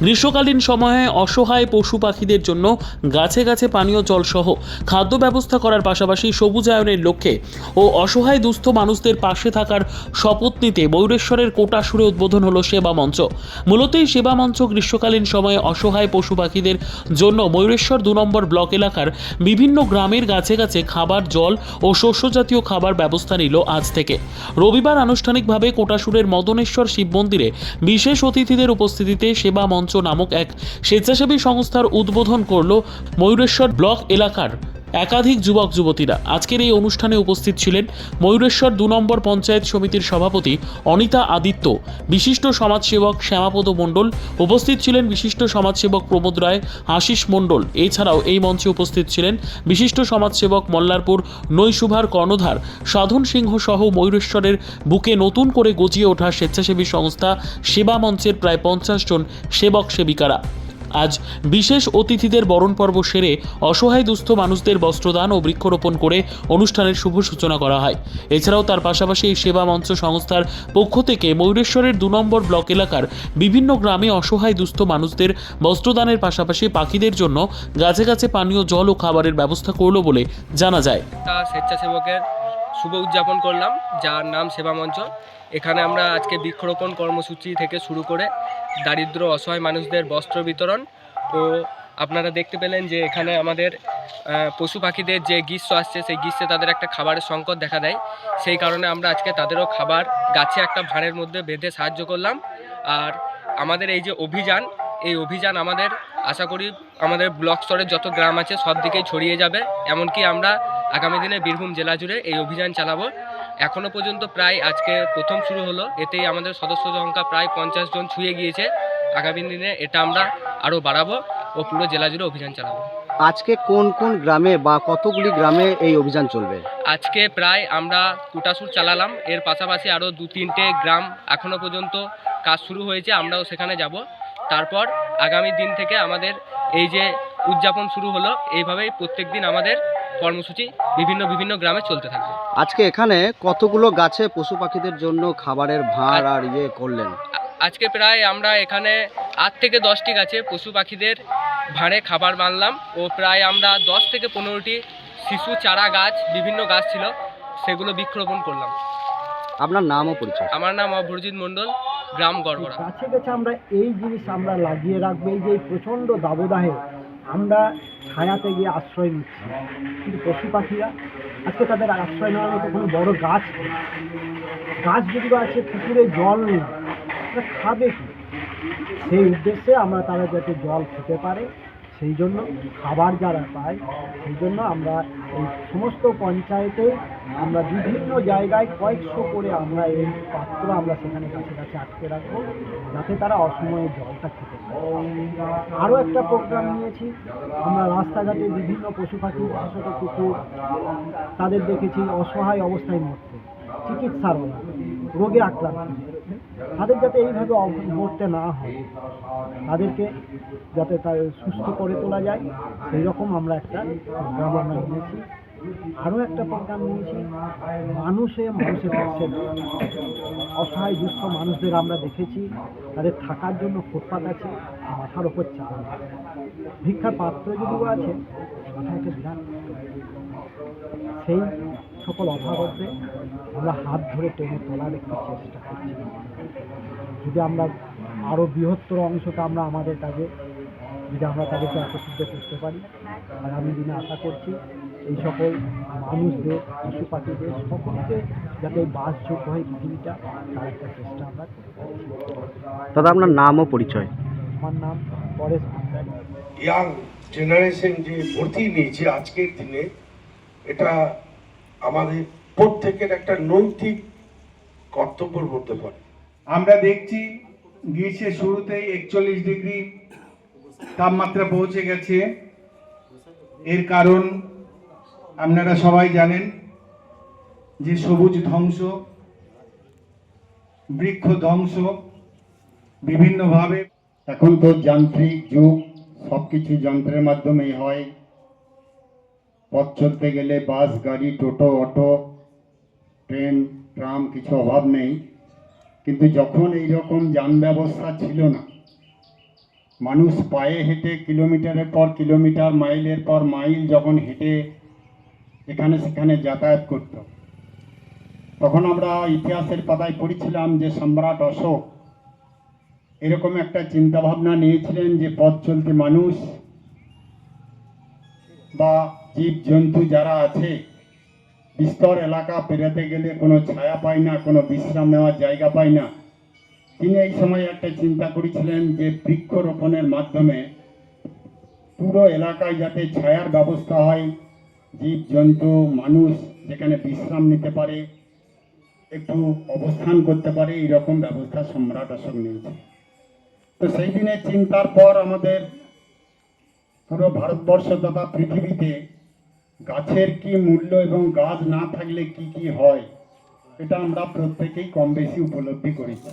গ্রীষ্মকালীন সময়ে অসহায় পশু পাখিদের জন্য গাছে গাছে পানীয় জল সহ খাদ্য ব্যবস্থা করার পাশাপাশি সবুজায়নের লক্ষ্যে ও অসহায় দুস্থ মানুষদের পাশে থাকার শপথ নিতে ময়ূরেশ্বরের কোটাসুরে উদ্বোধন হলো সেবা মঞ্চ। মূলত এই সেবা মঞ্চ গ্রীষ্মকালীন সময়ে অসহায় পশু পাখিদের জন্য ময়ূরেশ্বর দু নম্বর ব্লক এলাকার বিভিন্ন গ্রামের গাছে গাছে খাবার, জল ও শস্য জাতীয় খাবার ব্যবস্থা নিল আজ থেকে। রবিবার আনুষ্ঠানিকভাবে কোটাসুরের মদনেশ্বর শিব মন্দিরে বিশেষ অতিথিদের উপস্থিতিতে সেবা মঞ্চ নামক এক স্বেচ্ছাসেবী সংস্থার উদ্বোধন করল ময়ূরেশ্বর ব্লক এলাকার একাধিক যুবক যুবতীরা আজকের এই অনুষ্ঠানে উপস্থিত ছিলেন ময়ূরেশ্বর দু নম্বর পঞ্চায়েত সমিতির সভাপতি অনিতা আদিত্য, বিশিষ্ট সমাজসেবক শ্যামাপদ মণ্ডল, উপস্থিত ছিলেন বিশিষ্ট সমাজসেবক প্রমোদ রায়, আশিস মণ্ডল। এছাড়াও এই মঞ্চে উপস্থিত ছিলেন বিশিষ্ট সমাজসেবক মল্লারপুর নৈশুভার কর্ণধার, সাধন সিংহ সহ ময়ূরেশ্বরের বুকে নতুন করে গজিয়ে ওঠা স্বেচ্ছাসেবী সংস্থা সেবা মঞ্চের প্রায় পঞ্চাশ জন সেবক সেবিকারা। আজ বিশেষ অতিথিদের বরণ পর্ব সেরে অসহায় দুস্থ মানুষদের বস্ত্রদান ও বৃক্ষরোপণ করে অনুষ্ঠানের শুভ সূচনা করা হয়। এছাড়াও তার পাশাপাশি এই সেবা মঞ্চ সংস্থার পক্ষ থেকে ময়ূরেশ্বরের দু নম্বর ব্লক এলাকার বিভিন্ন গ্রামে অসহায় দুস্থ মানুষদের বস্ত্রদানের পাশাপাশি পাখিদের জন্য গাছে গাছে পানীয় জল ও খাবারের ব্যবস্থা করল বলে জানা যায়। স্বেচ্ছাসেবকের শুভ উদযাপন করলাম, যার নাম সেবা মঞ্চ। এখানে আমরা আজকে বৃক্ষরোপণ কর্মসূচি থেকে শুরু করে দারিদ্র অসহায় মানুষদের বস্ত্র বিতরণ ও আপনারা দেখতে পেলেন যে এখানে আমাদের পশু পাখিদের যে গ্রীষ্ম আসছে, সেই গ্রীষ্মে তাদের একটা খাবারের সংকট দেখা দেয়। সেই কারণে আমরা আজকে তাদেরও খাবার গাছে একটা ভাঁড়ের মধ্যে বেঁধে সাহায্য করলাম। আর আমাদের এই যে অভিযান, এই অভিযান আমাদের, আশা করি আমাদের ব্লক স্তরের যত গ্রাম আছে সব দিকেই ছড়িয়ে যাবে। এমনকি আমরা আগামী দিনে বীরভূম জেলা জুড়ে এই অভিযান চালাবো। এখনও পর্যন্ত প্রায় আজকে প্রথম শুরু হলো। এতেই আমাদের সদস্য সংখ্যা প্রায় পঞ্চাশ জন ছুঁয়ে গিয়েছে। আগামী দিনে এটা আমরা আরও বাড়াবো ও পুরো জেলা জুড়ে অভিযান চালাবো। আজকে কোন কোন গ্রামে বা কতগুলি গ্রামে এই অভিযান চলবে? আজকে প্রায় আমরা কুটাসুর চালালাম। এর পাশাপাশি আরও দু তিনটে গ্রাম এখনও পর্যন্ত কাজ শুরু হয়েছে আমরাও সেখানে যাব। তারপর আগামী দিন থেকে আমাদের এই যে উদযাপন শুরু হলো এইভাবেই প্রত্যেক দিন আমাদের কর্মসূচি বিভিন্ন বিভিন্ন গ্রামে চলতে থাকবে। আজকে এখানে কতগুলো গাছে পশু পাখিদের জন্য খাবারের ভাঁড় আর ইয়ে করলেন? আজকে প্রায় আমরা এখানে আট থেকে দশটি গাছে পশু পাখিদের ভাঁড়ে খাবার বানলাম ও প্রায় আমরা দশ থেকে পনেরোটি শিশু চারা গাছ বিভিন্ন গাছ ছিল সেগুলো বৃক্ষরোপণ করলাম। আপনার নাম ও পরিচয়। আমার নাম অভরজিৎ মণ্ডল গ্রাম গড়গড়া। গাছে গাছে আমরা এই জিনিস আমরা লাগিয়ে রাখব এই যে প্রচণ্ড দাবদাহে আমরা ছায়াতে গিয়ে আশ্রয় নিচ্ছে। কিন্তু পশু পাখিরা, আজকে তাদের আশ্রয় নেওয়ার মতো কোনো বড় গাছ গাছ যেগুলো আছে পুকুরে জল নেই খাবে কি? সেই উদ্দেশ্যে আমরা তারা যাতে জল খেতে পারে সেই জন্য খাবার যারা পায়, সেই জন্য আমরা এই সমস্ত পঞ্চায়েতে আমরা বিভিন্ন জায়গায় কয়েকশো করে আমরা এই পাত্র আমরা সেখানে কাছে কাছে আটকে রাখব, যাতে তারা অসময়ে জলটা খেতে আরও একটা প্রোগ্রাম নিয়েছি, আমরা রাস্তাঘাটে বিভিন্ন পশু পাখি বিশেষত কুকুর, তাদের দেখেছি অসহায় অবস্থায় মরতে, চিকিৎসার রোগে আক্রান্ত। তাদের যাতে এইভাবে মরতে না হয়, তাদেরকে যাতে সুস্থ করে তোলা যায় সেই রকম আমরা একটা আমরা নিয়েছি আরও একটা প্রোগ্রাম নিয়েছি, মানুষে মানুষের পাশে। অসহায়, দুস্থ মানুষদের আমরা দেখেছি, তাদের থাকার জন্য ফুটপাত আছে, মাথার ওপর চাল ভিক্ষার পাত্র যদিও আছে, মাথায় একটা বিরাট সেই সকল অভাবতে আমরা হাত ধরে টেনে তোলার একটু চেষ্টা করছি যদি আমরা আরও বৃহত্তর অংশটা আমরা আমাদের কাজে, যদি আমরা তাদেরকে একত্রিত করতে পারি, আগামী দিনে আশা করছি এই সকল মানুষদের পশু পাখিদের সকলকে যাতে বাসযোগ্য হয় পৃথিবীটা তার একটা চেষ্টা আমরা করতে পারি। দাদা আপনার নাম ও পরিচয়? আমার নাম পরেশ ভান্ডারী ইয়াং জেনারেশন যে ভর্তি নিয়েছে আজকের দিনে এটা আমাদের প্রত্যেকের একটা নৈতিক কর্তব্যের মধ্যে পড়ে। আমরা দেখছি গ্রীষ্মের শুরুতেই একচল্লিশ ডিগ্রি তাপমাত্রা পৌঁছে গেছে। এর কারণ আপনারা সবাই জানেন যে সবুজ ধ্বংস, বৃক্ষ ধ্বংস, বিভিন্নভাবে এখন তো যান্ত্রিক যুগ সব কিছু যন্ত্রের মাধ্যমেই হয়। পথ চলতে গেলে বাস, গাড়ি, টোটো, অটো, ট্রেন, ট্রাম, কিছু অভাব নেই। কিন্তু যখন এই রকম যান ব্যবস্থা ছিল না, মানুষ পায়ে হেঁটে কিলোমিটারের পর কিলোমিটার, মাইলের পর মাইল যখন হেঁটে এখানে সেখানে যাতায়াত করত। তখন আমরা ইতিহাসের পাতায় পড়েছিলাম যে সম্রাট অশোক এরকম একটা চিন্তাভাবনা নিয়েছিলেন যে পথ চলতে মানুষ বা জীব জন্তু যারা আছে, বিস্তর এলাকা পেরোতে গেলে কোনো ছায়া পায় না, কোনো বিশ্রাম নেওয়ার জায়গা পায় না। তিনি এই সময় একটা চিন্তা করেছিলেন যে বৃক্ষরোপণের মাধ্যমে পুরো এলাকায় যাতে ছায়ার ব্যবস্থা হয় জীব জন্তু মানুষ যেখানে বিশ্রাম নিতে পারে, একটু অবস্থান করতে পারে, এইরকম ব্যবস্থা সম্রাট অশোক নিয়েছে। তো সেই দিনের চিন্তার পর আমাদের পুরো ভারতবর্ষ তথা পৃথিবীতে গাছের কি মূল্য এবং গাছ না থাকলে কি কি হয়, এটা আমরা প্রত্যেকেই কম বেশি উপলব্ধি করেছি।